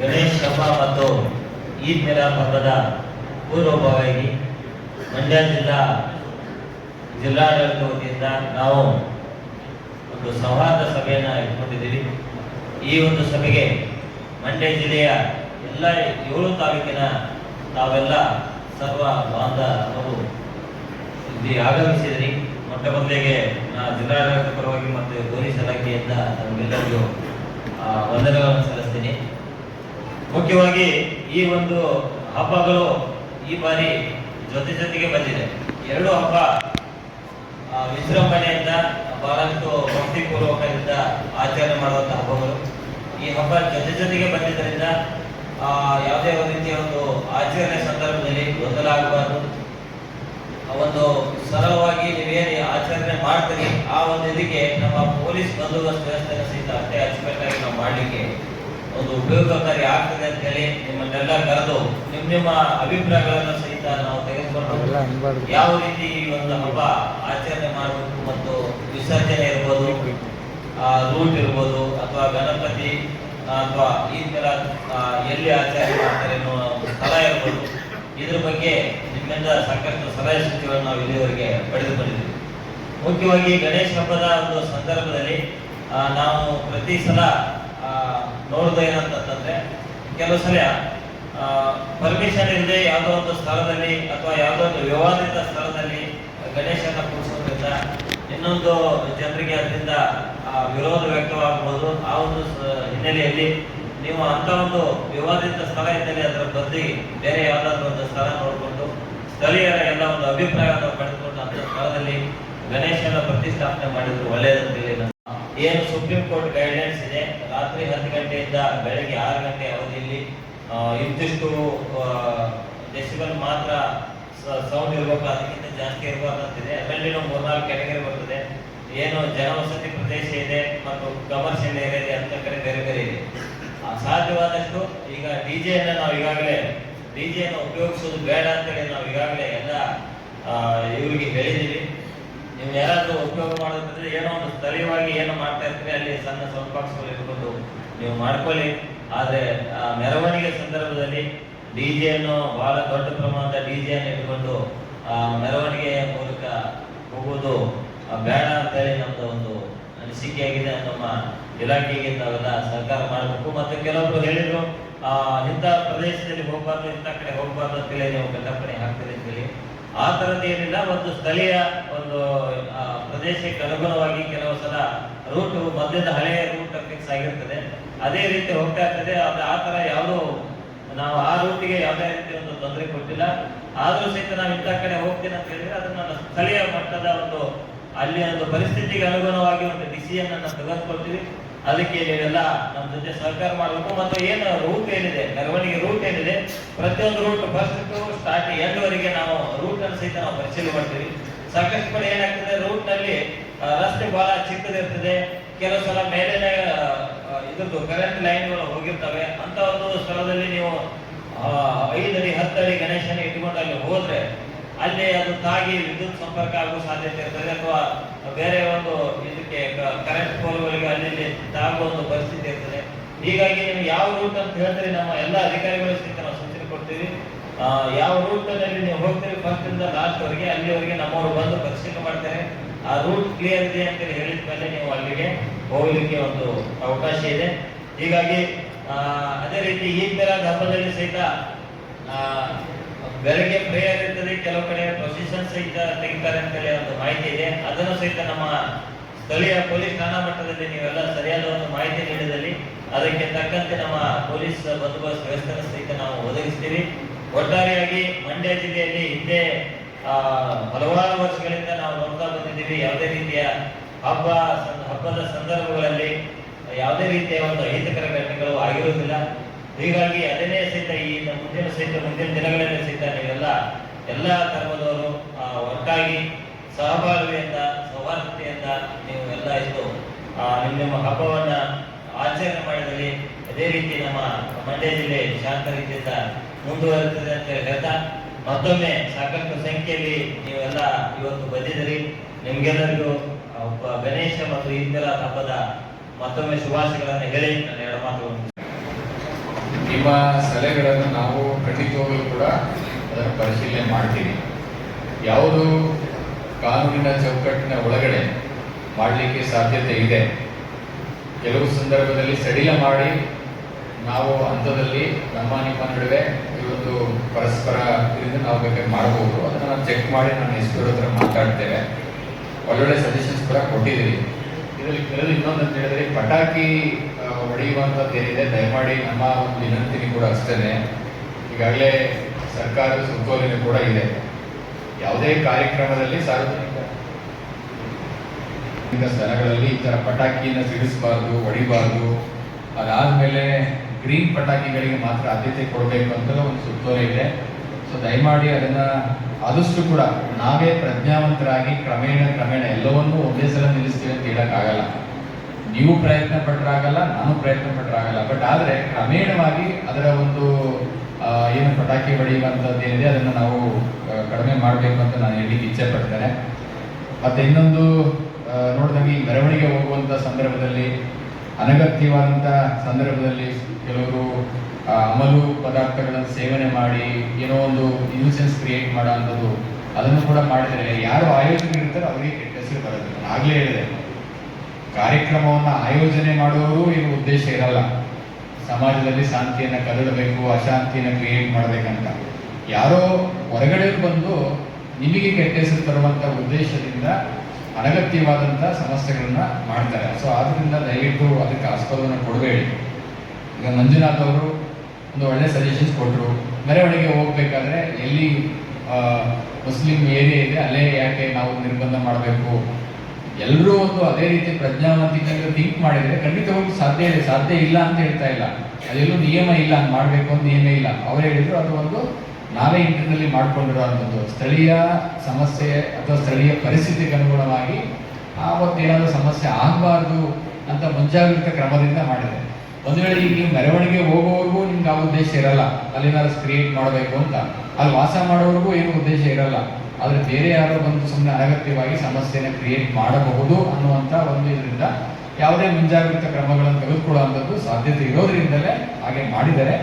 ಗಣೇಶ್ ಹಬ್ಬ ಮತ್ತು ಈದ್ ಮಿಲಾದ್ ಹಬ್ಬದ ಪೂರ್ವಭಾವಿಯಾಗಿ ಮಂಡ್ಯ ಜಿಲ್ಲಾ ಜಿಲ್ಲಾಡಳಿತ ವತಿಯಿಂದ ನಾವು ಒಂದು ಸೌಹಾರ್ದ ಸಭೆಯನ್ನು ಇಟ್ಕೊಂಡಿದ್ದೀವಿ. ಈ ಒಂದು ಸಭೆಗೆ ಮಂಡ್ಯ ಜಿಲ್ಲೆಯ ಎಲ್ಲ ಏಳು ತಾಲೂಕಿನ ತಾವೆಲ್ಲ ಸರ್ವ ಬಾಂಧವರು ಇಲ್ಲಿ ಆಗಮಿಸಿದ್ರಿ. ಮೊಟ್ಟ ಮೊದಲಿಗೆ ಜಿಲ್ಲಾಡಳಿತ ಪರವಾಗಿ ಮತ್ತು ಪೊಲೀಸ್ ಇಲಾಖೆಯಿಂದ ನಮಗೆಲ್ಲರಿಗೂ ವಂದನೆಗಳನ್ನು ಸಲ್ಲಿಸ್ತೀನಿ. ಮುಖ್ಯವಾಗಿ ಈ ಒಂದು ಹಬ್ಬಗಳು ಈ ಬಾರಿ ಜೊತೆ ಜೊತೆಗೆ ಬಂದಿದೆ. ಎರಡು ಹಬ್ಬ ವಿಜೃಂಭಣೆಯಿಂದ ಬಹಳಷ್ಟು ಭಕ್ತಿಪೂರ್ವಕದಿಂದ ಆಚರಣೆ ಮಾಡುವಂತಹ ಹಬ್ಬಗಳು. ಈ ಹಬ್ಬ ಜೊತೆ ಜೊತೆಗೆ ಬಂದಿದ್ದರಿಂದ ಆ, ಯಾವುದೇ ಒಂದು ರೀತಿಯ ಒಂದು ಆಚರಣೆ ಸಂದರ್ಭದಲ್ಲಿ ಗೊಂದಲ ಆಗಬಾರ್ದು ಒಂದು ಸರಳವಾಗಿ ನೀವೇನು ಆಚರಣೆ ಮಾಡ್ತೀರಿ ಆ ಒಂದು ಇದಕ್ಕೆ ನಮ್ಮ ಪೊಲೀಸ್ ಬಂದೋಬಸ್ತ್ ವ್ಯವಸ್ಥೆಯನ್ನು ಸಹಿತ ಅಷ್ಟೇ ಅಚ್ಚುಕಟ್ಟಾಗಿ ನಾವು ಮಾಡಲಿಕ್ಕೆ ಒಂದು ಉಪಯೋಗಕಾರಿ ಆಗ್ತದೆ ಅಂತ ಹೇಳಿ ನಿಮ್ಮನ್ನೆಲ್ಲ ಕರೆದು ನಿಮ್ಮ ನಿಮ್ಮ ಅಭಿಪ್ರಾಯಗಳನ್ನು ಸಹಿತ ನಾವು ತೆಗೆದುಕೊಂಡು ಯಾವ ರೀತಿ ಈ ಒಂದು ಹಬ್ಬ ಆಚರಣೆ ಮಾಡಬೇಕು ಮತ್ತು ವಿಸರ್ಜನೆ ಇರ್ಬೋದು ರೂಟ್ ಇರ್ಬೋದು, ಅಥವಾ ಗಣಪತಿ ಅಥವಾ ಈ ತರ ಎಲ್ಲಿ ಆಚರಣೆ ಮಾಡ್ತಾರೆ ಅನ್ನೋ ಸ್ಥಳ ಇರ್ಬೋದು. ಇದ್ರ ಬಗ್ಗೆ ನಿಮ್ಮಿಂದ ಸಾಕಷ್ಟು ಸಲಹೆ ಸೂಚನೆಗಳನ್ನು ನಾವು ಇಲ್ಲಿವರೆಗೆ ಪಡೆದುಕೊಂಡಿದ್ದೀವಿ. ಮುಖ್ಯವಾಗಿ ಗಣೇಶ ಹಬ್ಬದ ಒಂದು ಸಂದರ್ಭದಲ್ಲಿ ನಾವು ಪ್ರತಿ ಸಲ ನೋಡೋದು ಏನಂತಂದ್ರೆ, ಕೆಲವು ಸಲ ಪರ್ಮಿಷನ್ ಇಲ್ಲದೆ ಯಾವುದೋ ಒಂದು ಸ್ಥಳದಲ್ಲಿ ಅಥವಾ ಯಾವುದೋ ಒಂದು ವಿವಾದಿತ ಸ್ಥಳದಲ್ಲಿ ಗಣೇಶನ ಕೂರಿಸೋದ್ರಿಂದ ಇನ್ನೊಂದು ಜನರಿಗೆ ಅದರಿಂದ ವಿರೋಧ ವ್ಯಕ್ತವಾಗಬಹುದು. ಆ ಒಂದು ಹಿನ್ನೆಲೆಯಲ್ಲಿ ನೀವು ಅಂತ ಒಂದು ವಿವಾದಿತ ಸ್ಥಳ ಇದ್ದರೆ ಅದರ ಬದಲಿಗೆ ಬೇರೆ ಯಾವುದಾದ್ರೂ ಒಂದು ಸ್ಥಳ ನೋಡಿಕೊಂಡು, ಸ್ಥಳೀಯರ ಎಲ್ಲ ಒಂದು ಅಭಿಪ್ರಾಯವನ್ನು ಪಡೆದುಕೊಂಡು ಅಂತ ಸ್ಥಳದಲ್ಲಿ ಗಣೇಶನ ಪ್ರತಿಷ್ಠಾಪನೆ ಮಾಡಿದ್ರು. ಒಳ್ಳೆಯದಂತೇಳಿ ಏನು ಸುಪ್ರೀಂ ಕೋರ್ಟ್ ಗೈಡ್ಲೈನ್ಸ್ ಇದೆ. ರಾತ್ರಿ ಹತ್ತು ಗಂಟೆಯಿಂದ ಬೆಳಗ್ಗೆ ಆರು ಗಂಟೆ ಅವಧಿಯಲ್ಲಿ ಇಂತಿಷ್ಟು ಡೆಸಿಬಲ್ ಮಾತ್ರ ಸೌಂಡ್ ಇರಬೇಕು, ಅದಕ್ಕಿಂತ ಜಾಸ್ತಿ ಇರಬಾರ್ದು ಅಂತಿದೆ. ಅದರಲ್ಲಿ ಮೂರ್ನಾಲ್ಕು ಕ್ಯಾಟಗರಿ ಬರ್ತದೆ. ಏನು ಜನವಸತಿ ಪ್ರದೇಶ ಇದೆ ಮತ್ತು ಕಮರ್ಷಿಯಲ್ ಏರಿಯಾ ಇದೆ ಅಂತ ಕಡೆ ಬೇರೆ ಬೇರೆ ಇದೆ. ಸಾಧ್ಯವಾದಷ್ಟು ಈಗ ಡಿ ಅನ್ನ ನಾವು ಈಗಾಗಲೇ ಡಿ ಅನ್ನು ಉಪಯೋಗಿಸೋದು ಬೇಡ ಅಂತೇಳಿ ನಾವು ಈಗಾಗಲೇ ಎಲ್ಲ ಇವರಿಗೆ ಹೇಳಿದ್ದೀವಿ. ನೀವು ಯಾರಾದರೂ ಉಪಯೋಗ ಮಾಡೋದಂದ್ರೆ ಏನೋ ಒಂದು ಸ್ಥಳೀಯವಾಗಿ ಏನು ಮಾಡ್ತಾ ಇರ್ತೀರಿ, ಅಲ್ಲಿ ಸಣ್ಣ ಸೌಂಡ್ ಬಾಕ್ಸ್ಗಳು ನೀವು ಮಾಡ್ಕೊಳ್ಳಿ. ಆದರೆ ಮೆರವಣಿಗೆ ಸಂದರ್ಭದಲ್ಲಿ ಡಿ ಅನ್ನು ಬಹಳ ದೊಡ್ಡ ಪ್ರಮಾಣದ ಡಿ ಇಟ್ಟುಕೊಂಡು ಇಟ್ಕೊಂಡು ಆ, ಮೆರವಣಿಗೆಯ ಮೂಲಕ ಹೋಗುವುದು ಬೇಡ ಅಂತೇಳಿ ನಮ್ದು ಒಂದು ಅನಿಸಿಕೆಯಾಗಿದೆ ನಮ್ಮ ಇಲಾಖೆಗೆ ತಾವೆಲ್ಲ ಸಹಕಾರ ಮಾಡಬೇಕು. ಮತ್ತೆ ಕೆಲವರು ಹೇಳಿದ್ರು ಇಂಥ ಪ್ರದೇಶದಲ್ಲಿ ಹೋಗಬಾರ್ದು ಇಂಥ ಕಡೆ ಹೋಗಬಾರ್ದು ಅಂತೇಳಿ ನೀವು ಕಟ್ಟಪ್ಪಣೆ ಹಾಕ್ತೀರಿ ಅಂತೇಳಿ ಆ ಥರದ್ದು ಏನಿಲ್ಲ ಒಂದು ಸ್ಥಳೀಯ ಒಂದು ಪ್ರದೇಶಕ್ಕೆ ಅನುಗುಣವಾಗಿ ಕೆಲವು ಸಲ ರೂಟ್ ಮಧ್ಯದ ಹಳೆಯ ರೂಟ್ ಫಿಕ್ಸ್ ಆಗಿರ್ತದೆ. ಅದೇ ರೀತಿ ಹೋಗ್ತಾ ಇರ್ತದೆ. ಅದು ಆ ಥರ ಯಾವುದೋ ನಾವು ಆ ರೂಟಿಗೆ ಯಾವುದೇ ರೀತಿ ಒಂದು ತೊಂದರೆ ಕೊಟ್ಟಿಲ್ಲ. ಆದರೂ ಸಹಿತ ನಾವು ಇಂಥ ಕಡೆ ಹೋಗ್ತೀನಿ ಅಂತ ಹೇಳಿದ್ರೆ ಅದನ್ನ ಸ್ಥಳೀಯ ಮಟ್ಟದ ಒಂದು ಅಲ್ಲಿ ಒಂದು ಪರಿಸ್ಥಿತಿಗೆ ಅನುಗುಣವಾಗಿ ಒಂದು ಡಿಸಿಷನ್ ಅನ್ನ ತೆಗೆದುಕೊಳ್ತೀವಿ ಅದಕ್ಕೆ ನೀವೆಲ್ಲ ನಮ್ಮ ಜೊತೆ ಸಹಕಾರ ಮಾಡಬೇಕು. ಮತ್ತು ಏನು ರೂಟ್ ಏನಿದೆ ಮೆರವಣಿಗೆ ರೂಟ್ ಏನಿದೆ ಪ್ರತಿಯೊಂದು route first to start end ವರೆಗೆ ನಾವು ರೂಟ್ ಅನ್ನು ಸಹಿತ ನಾವು ಪರಿಶೀಲನೆ ಮಾಡ್ತೀವಿ. ಸಾಕಷ್ಟು ಕಡೆ ಏನಾಗ್ತದೆ ರೂಟ್ನಲ್ಲಿ ರಸ್ತೆ ಬಹಳ ಚಿಕ್ಕದಿರ್ತದೆ. ಕೆಲವು ಸಲ ಮೇಲಿನ ಆ, ಇದ್ರದ್ದು ಕರೆಂಟ್ ಲೈನ್ಗಳು ಹೋಗಿರ್ತವೆ. ಅಂತ ಒಂದು ಸ್ಥಳದಲ್ಲಿ ನೀವು ಆ, ಹತ್ತಡಿ ಗಣೇಶನ ಇಟ್ಕೊಂಡು ಅಲ್ಲಿ ಹೋದ್ರೆ ಅಲ್ಲಿ ಅದು ತಾಗಿ ವಿದ್ಯುತ್ ಸಂಪರ್ಕ ಆಗುವ ಸಾಧ್ಯತೆ ಇರ್ತದೆ ಅಥವಾ ಬೇರೆ ಒಂದು ಇದಕ್ಕೆ ಕರೆಂಟ್ ಪೋಲ್ಗಳಿಗೆ ಅಲ್ಲಿ ತಾಗುವ ಒಂದು ಪರಿಸ್ಥಿತಿ ಇರ್ತದೆ. ಹೀಗಾಗಿ ನೀವು ಯಾವ ರೂಟ್ ಅಂತ ಹೇಳ್ತೀರಿ ನಮ್ಮ ಎಲ್ಲ ಅಧಿಕಾರಿಗಳು ಸಹಿತ ನಾವು ಸೂಚನೆ ಕೊಡ್ತೀವಿ. ಯಾವ ರೂಟ್ ನೀವು ಹೋಗ್ತೀರಿ ಫಸ್ಟ್ ಇಂದ ಲಾಸ್ಟ್ ವರೆಗೆ ಅಲ್ಲಿವರೆಗೆ ನಮ್ಮವರು ಬಂದು ಪರಿಶೀಲನೆ ಮಾಡ್ತಾರೆ. ಆ ರೂಟ್ ಕ್ಲಿಯರ್ ಇದೆ ಅಂತ ಹೇಳಿದ ಮೇಲೆ ನೀವು ಅಲ್ಲಿಗೆ ಹೋಗಲಿಕ್ಕೆ ಒಂದು ಅವಕಾಶ ಇದೆ. ಹೀಗಾಗಿ ಅದೇ ರೀತಿ ಈ ಮಿಲಾದ್ ಹಬ್ಬದಲ್ಲಿ ಸಹಿತ ಬೆಳಗ್ಗೆ ಪ್ರೇಯರ್ ಇರ್ತದೆ, ಕೆಲವು ಕಡೆ ಪ್ರೊಸೆಷನ್ ಸಹಿತ ತೆಗಿತಾರೆ ಅಂತೇಳಿ ಒಂದು ಮಾಹಿತಿ ಇದೆ. ಅದನ್ನು ಸಹಿತ ನಮ್ಮ ಸ್ಥಳೀಯ ಪೊಲೀಸ್ ಠಾಣಾ ಮಟ್ಟದಲ್ಲಿ ನೀವೆಲ್ಲ ಸರಿಯಾದ ಒಂದು ಮಾಹಿತಿ ನೀಡಿದಲ್ಲಿ ಅದಕ್ಕೆ ತಕ್ಕಂತೆ ನಮ್ಮ ಪೊಲೀಸ್ ಬಂದೋಬಸ್ತ್ ವ್ಯವಸ್ಥೆ ಸಹಿತ ನಾವು ಒದಗಿಸ್ತೀವಿ. ಒಟ್ಟಾರೆಯಾಗಿ ಮಂಡ್ಯ ಜಿಲ್ಲೆಯಲ್ಲಿ ಹಿಂದೆ ಹಲವಾರು ವರ್ಷಗಳಿಂದ ನಾವು ನೋಡ್ತಾ ಬಂದಿದ್ದೀವಿ. ಯಾವುದೇ ರೀತಿಯ ಹಬ್ಬ ಹಬ್ಬದ ಸಂದರ್ಭಗಳಲ್ಲಿ ಯಾವುದೇ ರೀತಿಯ ಒಂದು ಅಹಿತಕರ ಘಟನೆಗಳು ಆಗಿರುವುದಿಲ್ಲ. ಹೀಗಾಗಿ ಅದನ್ನೇ ಸಹಿತ ಈ ಮುಂದಿನ ಸಹಿತ, ಮುಂದಿನ ದಿನಗಳಲ್ಲಿ ಸಹಿತ ನೀವೆಲ್ಲ ಎಲ್ಲ ಧರ್ಮದವರು ಒಟ್ಟಾಗಿ ಸಹಬಾಳ್ವೆಯಿಂದ, ಸೌಹಾರ್ದತೆಯಿಂದ ನೀವು ಎಲ್ಲ ಇದ್ದು ನಿಮ್ಮ ನಿಮ್ಮ ಹಬ್ಬವನ್ನ ಆಚರಣೆ ಮಾಡಿದಲ್ಲಿ ಅದೇ ರೀತಿ ನಮ್ಮ ಮಂಡ್ಯ ಜಿಲ್ಲೆ ಶಾಂತ ರೀತಿಯಿಂದ ಮುಂದುವರೆಯುತ್ತದೆ ಅಂತ ಹೇಳ್ತಾ ಮತ್ತೊಮ್ಮೆ ಸಾಕಷ್ಟು ಸಂಖ್ಯೆಯಲ್ಲಿ ನೀವೆಲ್ಲ ಇವತ್ತು ಬಂದಿದ್ದೀರಿ. ನಿಮ್ಗೆಲ್ಲರಿಗೂ ಒಬ್ಬ ಗಣೇಶ ಮತ್ತು ಇಂದಿರ ಹಬ್ಬದ ಮತ್ತೊಮ್ಮೆ ಶುಭಾಶಯಗಳನ್ನು ಹೇಳಿ ನನ್ನ ಎರಡು ಮಾತುಗಳನ್ನು ನಿಮ್ಮ ಸಲಹೆಗಳನ್ನು ನಾವು ಖಂಡಿತವಾಗಲೂ ಕೂಡ ಅದನ್ನು ಪರಿಶೀಲನೆ ಮಾಡ್ತೀವಿ. ಯಾವುದು ಕಾನೂನಿನ ಚೌಕಟ್ಟಿನ ಒಳಗಡೆ ಮಾಡಲಿಕ್ಕೆ ಸಾಧ್ಯತೆ ಇದೆ, ಕೆಲವು ಸಂದರ್ಭದಲ್ಲಿ ಸಡಿಲ ಮಾಡಿ ನಾವು ಹಂತದಲ್ಲಿ ನಮ್ಮ ನಿಮ್ಮ ನಡುವೆ ಇವತ್ತು ಪರಸ್ಪರ ಇದರಿಂದ ನಾವು ಬೇಕಾದ್ರೆ ಮಾಡಬಹುದು. ಅದನ್ನು ನಾವು ಚೆಕ್ ಮಾಡಿ ನಾನು ಎಷ್ಟು ಹತ್ರ ಮಾತಾಡ್ತೇವೆ. ಒಳ್ಳೊಳ್ಳೆ ಸಜೆಷನ್ಸ್ ಕೂಡ ಕೊಟ್ಟಿದ್ದೀವಿ ಇದರಲ್ಲಿ ಕೆಲವು ಇನ್ನೊಂದು ಅಂತ ಹೇಳಿದ್ರೆ, ಪಟಾಕಿ ಹೊಡೆಯುವಂಥದ್ದು ಏನಿದೆ ದಯಮಾಡಿ ನಮ್ಮ ಒಂದು ವಿನಂತಿನಿ ಕೂಡ ಅಷ್ಟೇ ಈಗಾಗಲೇ ಸರ್ಕಾರದ ಸುತ್ತೋಲಿನ ಕೂಡ ಇದೆ. ಯಾವುದೇ ಕಾರ್ಯಕ್ರಮದಲ್ಲಿ ಸಾರ್ವಜನಿಕ ಸ್ಥಳಗಳಲ್ಲಿ ಈ ಥರ ಪಟಾಕಿಯನ್ನು ಸಿಡಿಸಬಾರ್ದು, ಹೊಡಿಬಾರ್ದು, ಅದಾದಮೇಲೆ ಗ್ರೀನ್ ಪಟಾಕಿಗಳಿಗೆ ಮಾತ್ರ ಆದ್ಯತೆ ಕೊಡಬೇಕು ಅಂತ ಒಂದು ಸುತ್ತೋಲೆ ಇದೆ. ಸೊ ದಯಮಾಡಿ ಅದನ್ನ ಆದಷ್ಟು ಕೂಡ ನಾವೇ ಪ್ರಜ್ಞಾವಂತರಾಗಿ ಕ್ರಮೇಣ ಕ್ರಮೇಣ ಎಲ್ಲವನ್ನೂ ಒಂದೇ ಸಲ ನಿಲ್ಲಿಸ್ತೀವಿ ಅಂತ ಹೇಳೋಕ್ಕಾಗಲ್ಲ. ನೀವು ಪ್ರಯತ್ನ ಪಟ್ಟರಾಗಲ್ಲ ನಾನು ಪ್ರಯತ್ನ ಪಟ್ಟರಾಗಲ್ಲ ಬಟ್ ಆದರೆ ಕ್ರಮೇಣವಾಗಿ ಅದರ ಒಂದು ಏನು ಪಟಾಕಿ ಹೊಡೆಯುವಂಥದ್ದು ಏನಿದೆ, ಅದನ್ನು ನಾವು ಕಡಿಮೆ ಮಾಡಬೇಕು ಅಂತ ನಾನು ಹೇಳಿ ಇಚ್ಛೆ ಪಡ್ತೇನೆ. ಮತ್ತೆ ಇನ್ನೊಂದು ನೋಡಿದಂಗೆ ಈ ಮೆರವಣಿಗೆ ಹೋಗುವಂತ ಸಂದರ್ಭದಲ್ಲಿ ಅನಗತ್ಯವಾದಂಥ ಸಂದರ್ಭದಲ್ಲಿ ಕೆಲವರು ಅಮಲು ಪದಾರ್ಥಗಳನ್ನು ಸೇವನೆ ಮಾಡಿ, ಏನೋ ಒಂದು ನ್ಯೂಸೆನ್ಸ್ ಕ್ರಿಯೇಟ್ ಮಾಡೋ ಅಂಥದ್ದು, ಅದನ್ನು ಕೂಡ ಮಾಡಿದರೆ ಯಾರು ಆಯೋಜನೆ ಇರ್ತಾರೋ ಅವರಿಗೆ ಕೆಟ್ಟ ಹೆಸರು ನಾನು ಆಗಲೇ ಹೇಳಿದೆ. ಕಾರ್ಯಕ್ರಮವನ್ನು ಆಯೋಜನೆ ಮಾಡುವವರು ಏನು ಉದ್ದೇಶ ಇರಲ್ಲ. ಸಮಾಜದಲ್ಲಿ ಶಾಂತಿಯನ್ನು ಕದಡಬೇಕು, ಅಶಾಂತಿಯನ್ನು ಕ್ರಿಯೇಟ್ ಮಾಡಬೇಕಂತ. ಯಾರೋ ಹೊರಗಡೆ ಬಂದು ನಿಮಗೆ ಕೆಟ್ಟ ಹೆಸರು ತರುವಂತ ಉದ್ದೇಶದಿಂದ ಅನಗತ್ಯವಾದಂಥ ಸಮಸ್ಯೆಗಳನ್ನ ಮಾಡ್ತಾರೆ. ಸೊ ಆದ್ರಿಂದ ದಯವಿಟ್ಟು ಅದಕ್ಕೆ ಆಸ್ಪದವನ್ನು ಕೊಡಬೇಡಿ. ಈಗ ಮಂಜುನಾಥ್ ಅವರು ಒಂದು ಒಳ್ಳೆ ಸಜೆಷನ್ಸ್ ಕೊಟ್ಟರು ಮೆರವಣಿಗೆ ಹೋಗ್ಬೇಕಾದ್ರೆ ಎಲ್ಲಿ ಮುಸ್ಲಿಂ ಏರಿಯಾ ಇದೆ, ಅಲ್ಲೇ ಯಾಕೆ ನಾವು ನಿರ್ಬಂಧ ಮಾಡಬೇಕು? ಎಲ್ಲರೂ ಒಂದು ಅದೇ ರೀತಿ ಪ್ರಜ್ಞಾವಂತಿಕೆಯಿಂದ ಥಿಂಕ್ ಮಾಡಿದ್ರೆ ಖಂಡಿತವಾಗಿ ಸಾಧ್ಯ ಇದೆ. ಸಾಧ್ಯ ಇಲ್ಲ ಅಂತ ಹೇಳ್ತಾ ಇಲ್ಲ. ಅದೆಲ್ಲೂ ನಿಯಮ ಇಲ್ಲ, ಮಾಡ್ಬೇಕು ಅಂತ ನಿಯಮ ಇಲ್ಲ. ಅವ್ರು ಹೇಳಿದ್ರು ಅದು ಒಂದು ನಾವೇ ಇಂಟರ್ನಲ್ಲಿ ಮಾಡಿಕೊಂಡಿರುವಂಥದ್ದು ಸ್ಥಳೀಯ ಸಮಸ್ಯೆ ಅಥವಾ ಸ್ಥಳೀಯ ಪರಿಸ್ಥಿತಿಗೆ ಅನುಗುಣವಾಗಿ ಆವತ್ತೇನಾದರೂ ಸಮಸ್ಯೆ ಆಗಬಾರ್ದು ಅಂತ ಮುಂಜಾಗ್ರತಾ ಕ್ರಮದಿಂದ ಮಾಡಿದೆ. ಒಂದು ವೇಳೆ ಈಗ ನೀವು ಮೆರವಣಿಗೆ ಹೋಗೋವರೆಗೂ ನಿಮ್ಗೆ ಆ ಉದ್ದೇಶ ಇರಲ್ಲ. ಅಲ್ಲಿನಾದ್ರು ಕ್ರಿಯೇಟ್ ಮಾಡಬೇಕು ಅಂತ. ಅಲ್ಲಿ ವಾಸ ಮಾಡೋವರೆಗೂ ಏನು ಉದ್ದೇಶ ಇರಲ್ಲ. ಆದರೆ ಬೇರೆ ಯಾರೋ ಬಂದು ಸುಮ್ಮನೆ ಅನಗತ್ಯವಾಗಿ ಸಮಸ್ಯೆನ ಕ್ರಿಯೇಟ್ ಮಾಡಬಹುದು ಅನ್ನುವಂಥ ಒಂದು ಇದರಿಂದ ಯಾವುದೇ ಮುಂಜಾಗ್ರತಾ ಕ್ರಮಗಳನ್ನು ತೆಗೆದುಕೊಳ್ಳುವಂಥದ್ದು ಸಾಧ್ಯತೆ ಇರೋದ್ರಿಂದಲೇ ಹಾಗೆ ಮಾಡಿದರೆ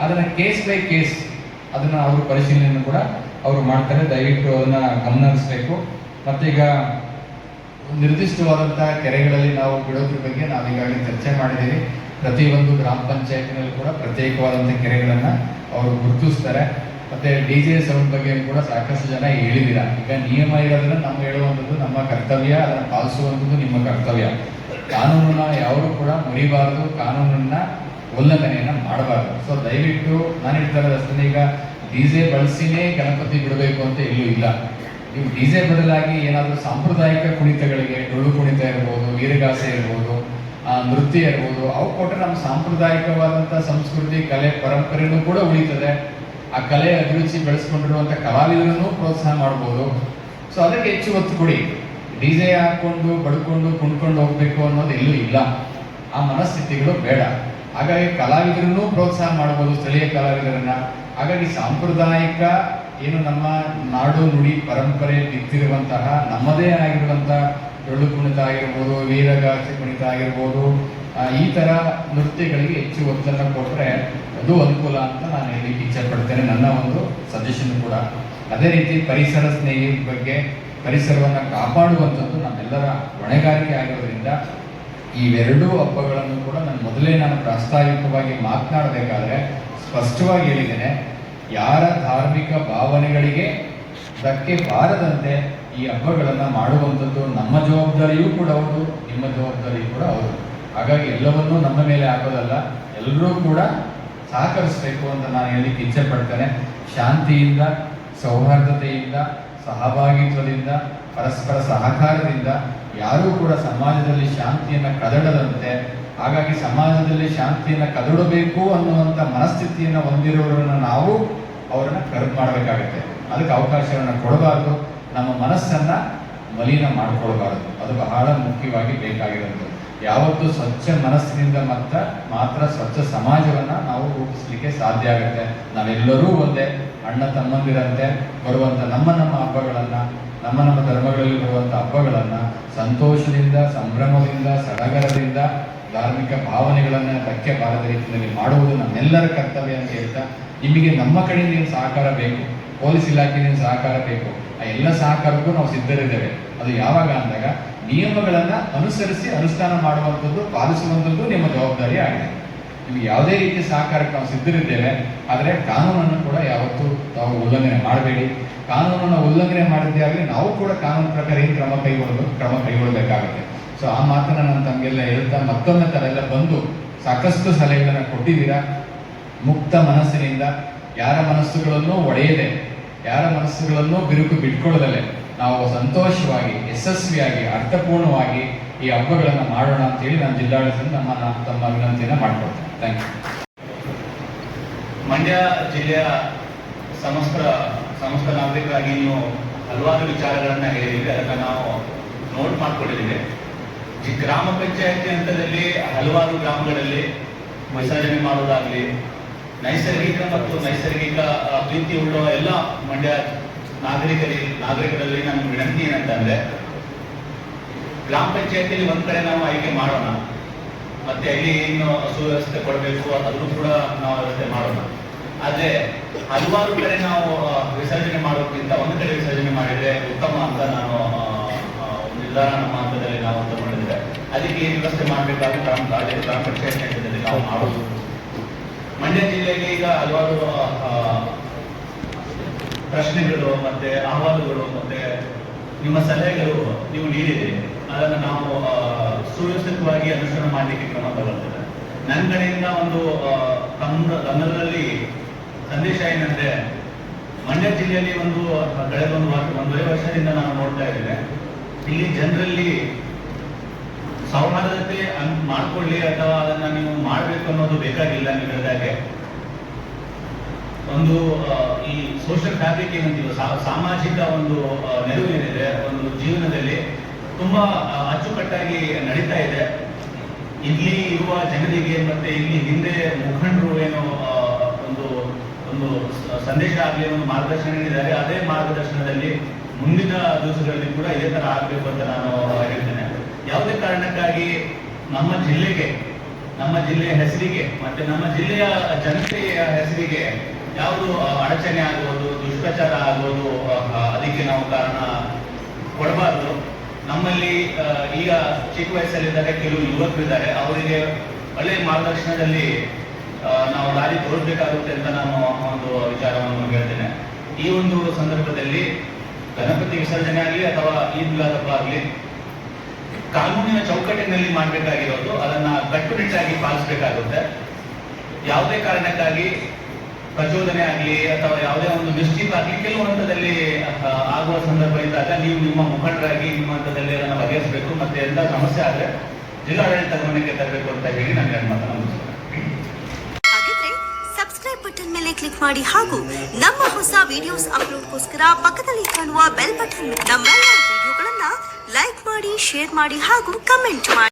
ಅದನ್ನು ಕೇಸ್ ಬೈ ಕೇಸ್ ಅದನ್ನು ಅವರು ಪರಿಶೀಲನೆಯನ್ನು ಕೂಡ ಅವರು ಮಾಡ್ತಾರೆ. ದಯವಿಟ್ಟು ಅದನ್ನು ಗಮನ ಮತ್ತು ಮತ್ತೀಗ ನಿರ್ದಿಷ್ಟವಾದಂಥ ಕೆರೆಗಳಲ್ಲಿ ನಾವು ಬಿಡೋದ್ರ ಬಗ್ಗೆ ನಾವು ಈಗಾಗಲೇ ಚರ್ಚೆ ಮಾಡಿದ್ದೀವಿ. ಪ್ರತಿಯೊಂದು ಗ್ರಾಮ ಪಂಚಾಯತ್ನಲ್ಲಿ ಕೂಡ ಪ್ರತ್ಯೇಕವಾದಂಥ ಕೆರೆಗಳನ್ನು ಅವರು ಗುರುತಿಸ್ತಾರೆ. ಮತ್ತೆ ಡಿ ಜೆ ಸೌಂಡ್ ಬಗ್ಗೆ ಕೂಡ ಸಾಕಷ್ಟು ಜನ ಹೇಳಿದಿರ. ಈಗ ನಿಯಮ ಇರೋದನ್ನ ನಾವು ಹೇಳುವಂಥದ್ದು ನಮ್ಮ ಕರ್ತವ್ಯ, ಅದನ್ನು ಪಾಲಿಸುವಂಥದ್ದು ನಿಮ್ಮ ಕರ್ತವ್ಯ. ಕಾನೂನನ್ನ ಯಾರು ಕೂಡ ಮುರಿಬಾರದು. ಕಾನೂನನ್ನ ಉಲ್ಲಂಘನೆಯನ್ನ ಮಾಡಬಾರದು. ಸೊ ದಯವಿಟ್ಟು ನಾನು ಹೇಳ್ತಾ ಇರೋದಷ್ಟೇ ಈಗ ಡಿ ಜೆ ಬಳಸಿನೇ ಗಣಪತಿ ಬಿಡಬೇಕು ಅಂತ ಎಲ್ಲೂ ಇಲ್ಲ. ನೀವು ಡಿ ಜೆ ಬದಲಾಗಿ ಏನಾದರೂ ಸಾಂಪ್ರದಾಯಿಕ ಕುಣಿತಗಳಿಗೆ ಡೊಳ್ಳು ಕುಣಿತ ಇರ್ಬೋದು ವೀರಗಾಸೆ ಇರ್ಬೋದು ಆ, ನೃತ್ಯ ಇರ್ಬೋದು ಅವು ಕೊಟ್ಟರೆ ನಮ್ಮ ಸಾಂಪ್ರದಾಯಿಕವಾದಂಥ ಸಂಸ್ಕೃತಿ ಕಲೆ ಪರಂಪರೆನೂ ಕೂಡ ಉಳಿತದೆ. ಆ ಕಲೆ ಅಭಿರುಚಿ ಬೆಳೆಸ್ಕೊಂಡಿರುವಂಥ ಕಲಾವಿದರನ್ನು ಪ್ರೋತ್ಸಾಹ ಮಾಡ್ಬೋದು. ಸೊ ಅದಕ್ಕೆ ಹೆಚ್ಚು ಒತ್ತು ಕೊಡಿ. ಡಿ ಜೆ ಹಾಕೊಂಡು ಬಡ್ಕೊಂಡು ಕುಣ್ಕೊಂಡು ಹೋಗ್ಬೇಕು ಅನ್ನೋದು ಎಲ್ಲೂ ಇಲ್ಲ. ಆ ಮನಸ್ಥಿತಿಗಳು ಬೇಡ. ಹಾಗಾಗಿ ಕಲಾವಿದರನ್ನು ಪ್ರೋತ್ಸಾಹ ಮಾಡ್ಬೋದು ಸ್ಥಳೀಯ ಕಲಾವಿದರನ್ನ. ಹಾಗಾಗಿ ಸಾಂಪ್ರದಾಯಿಕ ಏನು ನಮ್ಮ ನಾಡು ನುಡಿ ಪರಂಪರೆ ಬಿತ್ತಿರುವಂತಹ ನಮ್ಮದೇ ಆಗಿರುವಂತಹ ಡೊಳ್ಳು ಕುಣಿತ ಆಗಿರ್ಬೋದು, ವೀರಗಾಸೆ ಕುಣಿತ ಆಗಿರ್ಬೋದು ಈ ತರ ನೃತ್ಯಗಳಿಗೆ ಹೆಚ್ಚು ಒತ್ತನ್ನು ಕೊಟ್ಟರೆ ಅದು ಅನುಕೂಲ ಅಂತ ನಾನು ಹೇಳಿ ಇಚ್ಛೆ ಪಡ್ತೇನೆ ನನ್ನ ಒಂದು ಸಜೆಷನ್ ಕೂಡ. ಅದೇ ರೀತಿ ಪರಿಸರ ಸ್ನೇಹಿ ಬಗ್ಗೆ, ಪರಿಸರವನ್ನು ಕಾಪಾಡುವಂಥದ್ದು ನಮ್ಮೆಲ್ಲರ ಹೊಣೆಗಾರಿಕೆ ಆಗಿರೋದ್ರಿಂದ ಇವೆರಡೂ ಹಬ್ಬಗಳನ್ನು ಕೂಡ ನಾನು ಮೊದಲೇ ನಾನು ಪ್ರಾಸ್ತಾವಿಕವಾಗಿ ಮಾತನಾಡಬೇಕಾದ್ರೆ ಸ್ಪಷ್ಟವಾಗಿ ಹೇಳಿದ್ದೇನೆ, ಯಾರ ಧಾರ್ಮಿಕ ಭಾವನೆಗಳಿಗೆ ಧಕ್ಕೆ ಬಾರದಂತೆ ಈ ಹಬ್ಬಗಳನ್ನು ಮಾಡುವಂಥದ್ದು ನಮ್ಮ ಜವಾಬ್ದಾರಿಯೂ ಕೂಡ ಹೌದು, ನಿಮ್ಮ ಜವಾಬ್ದಾರಿಯೂ ಕೂಡ ಹೌದು. ಹಾಗಾಗಿ ಎಲ್ಲವನ್ನೂ ನಮ್ಮ ಮೇಲೆ ಹಾಕೋದಲ್ಲ, ಎಲ್ಲರೂ ಕೂಡ ಸಹಕರಿಸಬೇಕು ಅಂತ ನಾನು ಹೇಳಿಕ್ಕೆ ಇಚ್ಛೆ ಪಡ್ತೇನೆ. ಶಾಂತಿಯಿಂದ, ಸೌಹಾರ್ದತೆಯಿಂದ, ಸಹಭಾಗಿತ್ವದಿಂದ, ಪರಸ್ಪರ ಸಹಕಾರದಿಂದ ಯಾರೂ ಕೂಡ ಸಮಾಜದಲ್ಲಿ ಶಾಂತಿಯನ್ನು ಕದಡದಂತೆ, ಹಾಗಾಗಿ ಸಮಾಜದಲ್ಲಿ ಶಾಂತಿಯನ್ನು ಕದಡಬೇಕು ಅನ್ನುವಂಥ ಮನಸ್ಥಿತಿಯನ್ನು ಹೊಂದಿರೋರನ್ನ ನಾವು ಅವರನ್ನು ಕರೆದು ಮಾಡಬೇಕಾಗುತ್ತೆ. ಅದಕ್ಕೆ ಅವಕಾಶವನ್ನು ಕೊಡಬಾರ್ದು. ನಮ್ಮ ಮನಸ್ಸನ್ನು ಮಲಿನ ಮಾಡಿಕೊಳ್ಬಾರ್ದು. ಅದು ಬಹಳ ಮುಖ್ಯವಾಗಿ ಬೇಕಾಗಿರೋದು. ಯಾವತ್ತು ಸ್ವಚ್ಛ ಮನಸ್ಸಿನಿಂದ ಮಾತ್ರ ಮಾತ್ರ ಸ್ವಚ್ಛ ಸಮಾಜವನ್ನು ನಾವು ರೂಪಿಸಲಿಕ್ಕೆ ಸಾಧ್ಯ ಆಗುತ್ತೆ. ನಾವೆಲ್ಲರೂ ಒಂದೇ. ಅಣ್ಣ ತಮ್ಮಂದಿರಂತೆ ಬರುವಂತ ನಮ್ಮ ನಮ್ಮ ಹಬ್ಬಗಳನ್ನ, ನಮ್ಮ ನಮ್ಮ ಧರ್ಮಗಳಲ್ಲಿ ಬರುವಂತ ಹಬ್ಬಗಳನ್ನ ಸಂತೋಷದಿಂದ, ಸಂಭ್ರಮದಿಂದ, ಸಡಗರದಿಂದ, ಧಾರ್ಮಿಕ ಭಾವನೆಗಳನ್ನ ಧಕ್ಕೆ ಬಾರದ ರೀತಿಯಲ್ಲಿ ಮಾಡುವುದು ನಮ್ಮೆಲ್ಲರ ಕರ್ತವ್ಯ ಅಂತ ಹೇಳ್ತಾ, ನಿಮಗೆ ನಮ್ಮ ಕಡೆಯಿಂದ ಏನು ಸಹಕಾರ ಬೇಕು, ಪೊಲೀಸ್ ಇಲಾಖೆಯಿಂದ ಸಹಕಾರ ಬೇಕು, ಆ ಎಲ್ಲ ಸಹಕಾರಕ್ಕೂ ನಾವು ಸಿದ್ಧರಿದ್ದೇವೆ. ಅದು ಯಾವಾಗ ಅಂದಾಗ ನಿಯಮಗಳನ್ನ ಅನುಸರಿಸಿ ಅನುಷ್ಠಾನ ಮಾಡುವಂಥದ್ದು, ಪಾಲಿಸುವಂಥದ್ದು ನಿಮ್ಮ ಜವಾಬ್ದಾರಿ ಆಗಿದೆ. ನಿಮ್ಗೆ ಯಾವುದೇ ರೀತಿಯ ಸಹಕಾರಕ್ಕೆ ನಾವು ಸಿದ್ಧರಿದ್ದೇವೆ, ಆದರೆ ಕಾನೂನನ್ನು ಕೂಡ ಯಾವತ್ತೂ ತಾವು ಉಲ್ಲಂಘನೆ ಮಾಡಬೇಡಿ. ಕಾನೂನನ್ನು ಉಲ್ಲಂಘನೆ ಮಾಡಿದ್ದೇ ಆಗಲಿ, ನಾವು ಕೂಡ ಕಾನೂನು ಪ್ರಕಾರ ಏನು ಕ್ರಮ ಕೈಗೊಳ್ಳಬೇಕು ಕ್ರಮ ಕೈಗೊಳ್ಳಬೇಕಾಗುತ್ತೆ. ಸೊ ಆ ಮಾತನ್ನು ನಾನು ತಮಗೆಲ್ಲ ಹೇಳ್ತಾ ಮತ್ತೊಮ್ಮೆ ತಾವೆಲ್ಲ ಬಂದು ಸಾಕಷ್ಟು ಸಲಹೆಗಳನ್ನು ಕೊಟ್ಟಿದ್ದೀರಾ? ಮುಕ್ತ ಮನಸ್ಸಿನಿಂದ. ಯಾರ ಮನಸ್ಸುಗಳನ್ನು ಒಡೆಯದೆ, ಯಾರ ಮನಸ್ಸುಗಳನ್ನು ಬಿರುಕು ಬಿಟ್ಕೊಳ್ಳದಲ್ಲೇ ನಾವು ಸಂತೋಷವಾಗಿ, ಯಶಸ್ವಿಯಾಗಿ, ಅರ್ಥಪೂರ್ಣವಾಗಿ ಈ ಹಬ್ಬಗಳನ್ನು ಮಾಡೋಣ ಅಂತೇಳಿ ನಾನು ಜಿಲ್ಲಾಡಳಿತ ನಮ್ಮ ನಾನು ತಮ್ಮ ವಿನಂತಿಯನ್ನು ಮಾಡಿಕೊಡ್ತೇನೆ ಥ್ಯಾಂಕ್ ಯು ಮಂಡ್ಯ ಜಿಲ್ಲೆಯ ಸಮಸ್ತ ಸಮಸ್ತ ನಾಗರಿಕರಾಗಿ ನೀವು ಹಲವಾರು ವಿಚಾರಗಳನ್ನ ಹೇಳಿದ್ದೀವಿ ಅದನ್ನ ನಾವು ನೋಟ್ ಮಾಡ್ಕೊಂಡಿದ್ದೀವಿ. ಗ್ರಾಮ ಪಂಚಾಯತಿ ಹಂತದಲ್ಲಿ ಹಲವಾರು ಗ್ರಾಮಗಳಲ್ಲಿ ವಿಸರ್ಜನೆ ಮಾಡೋದಾಗ್ಲಿ ನೈಸರ್ಗಿಕ ಮತ್ತು ನೈಸರ್ಗಿಕ ಪ್ರೀತಿ ಉಳ್ಳ ಎಲ್ಲ ಮಂಡ್ಯ ನಾಗರಿಕರಿಗೆ ನಾಗರಿಕರಲ್ಲಿ ನನ್ನ ವಿನಂತಿ ಏನಂತಂದ್ರೆ ಗ್ರಾಮ ಪಂಚಾಯತಿಯಲ್ಲಿ ಒಂದ್ ಕಡೆ ನಾವು ಆಯ್ಕೆ ಮಾಡೋಣ. ಮತ್ತೆ ಅಲ್ಲಿ ಏನು ಸುವ್ಯವಸ್ಥೆ ಕೊಡಬೇಕು, ಅದನ್ನು ಕೂಡ ನಾವು ವ್ಯವಸ್ಥೆ ಮಾಡೋಣ. ಆದ್ರೆ ಹಲವಾರು ಕಡೆ ನಾವು ವಿಸರ್ಜನೆ ಮಾಡೋಕ್ಕಿಂತ ಒಂದು ಕಡೆ ವಿಸರ್ಜನೆ ಮಾಡಿದ್ರೆ ಉತ್ತಮ ಅಂತ ನಾನು ನಿರ್ಧಾರ ನಮ್ಮ ಹಂತದಲ್ಲಿ ನಾವು ತಗೊಂಡಿದ್ದೇವೆ. ಅದಕ್ಕೆ ಏನು ವ್ಯವಸ್ಥೆ ಮಾಡಬೇಕಾದ್ರೆ ಗ್ರಾಮ ಗ್ರಾಮ ಪಂಚಾಯತ್ ಹಂತದಲ್ಲಿ ನಾವು ಮಾಡೋದು. ಮಂಡ್ಯ ಜಿಲ್ಲೆಗೆ ಈಗ ಹಲವಾರು ಪ್ರಶ್ನೆಗಳು ಮತ್ತೆ ಅಹವಾಲುಗಳು ಮತ್ತೆ ನಿಮ್ಮ ಸಲಹೆಗಳು ನೀವು ನೀಡಿದ್ದೀರಿ ಅದನ್ನು ನಾವು ಸುವ್ಯವಸ್ಥಿತವಾಗಿ ಅನುಷ್ಠಾನ ಮಾಡಲಿಕ್ಕೆ ಕ್ರಮ ತಗೊಳ್ತೇವೆ. ನನ್ನ ಕಡೆಯಿಂದ ಒಂದು ತಮ್ಮ ತಮ್ಮೆಲ್ಲರಲ್ಲಿ ಸಂದೇಶ ಏನಂದ್ರೆ, ಮಂಡ್ಯ ಜಿಲ್ಲೆಯಲ್ಲಿ ಒಂದು, ಕಳೆದ ಒಂದು ವರ್ಷ, ಒಂದೂವರೆ ವರ್ಷದಿಂದ ನಾನು ನೋಡ್ತಾ ಇದ್ದೇನೆ. ಇಲ್ಲಿ ಜನರಲ್ಲಿ ಸೌಹಾರ್ದತೆ ಮಾಡ್ಕೊಳ್ಳಿ ಅಥವಾ ಅದನ್ನ ನೀವು ಮಾಡಬೇಕು ಅನ್ನೋದು ಬೇಕಾಗಿಲ್ಲ ನೀವು ಹೇಳಿದಾಗೆ ಒಂದು ಈ ಸೋಷಿಯಲ್ ಫ್ಯಾಬ್ರಿಕ್ ಏನಂತೀವಿ ಸಾಮಾಜಿಕ ಒಂದು ಆ, ನೆರವು ಏನಿದೆ ಒಂದು ಜೀವನದಲ್ಲಿ ತುಂಬಾ ಅಚ್ಚುಕಟ್ಟಾಗಿ ನಡೀತಾ ಇದೆ. ಇಲ್ಲಿ ಇರುವ ಜನರಿಗೆ ಮತ್ತೆ ಇಲ್ಲಿ ಹಿಂದೆ ಮುಖಂಡರು ಏನು ಒಂದು ಒಂದು ಸಂದೇಶ ಆಗಲಿ ಒಂದು ಮಾರ್ಗದರ್ಶನ ನೀಡಿದ್ದಾರೆ. ಅದೇ ಮಾರ್ಗದರ್ಶನದಲ್ಲಿ ಮುಂದಿನ ದಿವಸಗಳಲ್ಲಿ ಕೂಡ ಇದೇ ತರ ಆಗಬೇಕು ಅಂತ ನಾನು ಹೇಳ್ತೇನೆ. ಯಾವುದೇ ಕಾರಣಕ್ಕಾಗಿ ನಮ್ಮ ಜಿಲ್ಲೆಗೆ ನಮ್ಮ ಜಿಲ್ಲೆಯ ಹೆಸರಿಗೆ ಮತ್ತೆ ನಮ್ಮ ಜಿಲ್ಲೆಯ ಜನತೆಯ ಹೆಸರಿಗೆ ಯಾವುದು ಅಡಚಣೆ ಆಗ್ಬೋದು, ದುಷ್ಪ್ರಚಾರ ಆಗ್ಬೋದು ಅದಕ್ಕೆ ನಾವು ಕಾರಣ ಕೊಡಬಾರ್ದು. ನಮ್ಮಲ್ಲಿ ಈಗ ಚಿಕ್ಕ ವಯಸ್ಸಲ್ಲಿದ್ದಾಗ ಕೆಲವು ಯುವಕರಿದ್ದಾರೆ. ಅವರಿಗೆ ಒಳ್ಳೆಯ ಮಾರ್ಗದರ್ಶನದಲ್ಲಿ ನಾವು ದಾರಿ ತೋರಿಸಬೇಕಾಗುತ್ತೆ ಅಂತ ನಾನು ಒಂದು ವಿಚಾರವನ್ನು ಹೇಳ್ತೇನೆ. ಈ ಒಂದು ಸಂದರ್ಭದಲ್ಲಿ ಗಣಪತಿ ವಿಸರ್ಜನೆ ಆಗಲಿ ಅಥವಾ ಈದ್ ಹಬ್ಬ ಆಗಲಿ, ಕಾನೂನಿನ ಚೌಕಟ್ಟಿನಲ್ಲಿ ಮಾಡಬೇಕಾಗಿರೋದು, ಅದನ್ನ ಕಟ್ಟುನಿಟ್ಟಾಗಿ ಪಾಲಿಸಬೇಕಾಗುತ್ತೆ. ಯಾವುದೇ ಕಾರಣಕ್ಕಾಗಿ ಪ್ರಚೋದನೆ ಆಗಲಿ ಅಥವಾ ಯಾವುದೇ ಒಂದು ನಿಶ್ಚಿತ ಆಗಲಿ, ಕೆಲವು ಹಂತದಲ್ಲಿ ಆಗುವ ಸಂದರ್ಭ ಇದ್ದಾಗ ನೀವು ನಿಮ್ಮ ಮುಖಂಡರಾಗಿ ನಿಮ್ಮ ಹಂತದಲ್ಲಿ ಅದನ್ನು ಬಗೆಹರಿಸಬೇಕು ಮತ್ತೆ ಎಂತ ಸಮಸ್ಯೆ ಆದರೆ ಜಿಲ್ಲಾಡಳಿತ ಗಮನಕ್ಕೆ ತರಬೇಕು ಅಂತ ಹೇಳಿ ನಾನು ಎರಡು ಸಬ್ಸ್ಕ್ರೈಬ್ ಬಟನ್ ಮೇಲೆ ಕ್ಲಿಕ್ ಮಾಡಿ ಹಾಗೂ ನಮ್ಮ ಹೊಸ ವಿಡಿಯೋಸ್ ಅಪ್ಲೋಡ್ಗೋಸ್ಕರ ಪಕ್ಕದಲ್ಲಿ ಕಾಣುವ ಬೆಲ್ ಬಟನ್ ನಮ್ಮ ವಿಡಿಯೋಗಳನ್ನ ಲೈಕ್ ಮಾಡಿ ಶೇರ್ ಮಾಡಿ ಹಾಗೂ ಕಮೆಂಟ್ ಮಾಡಿ.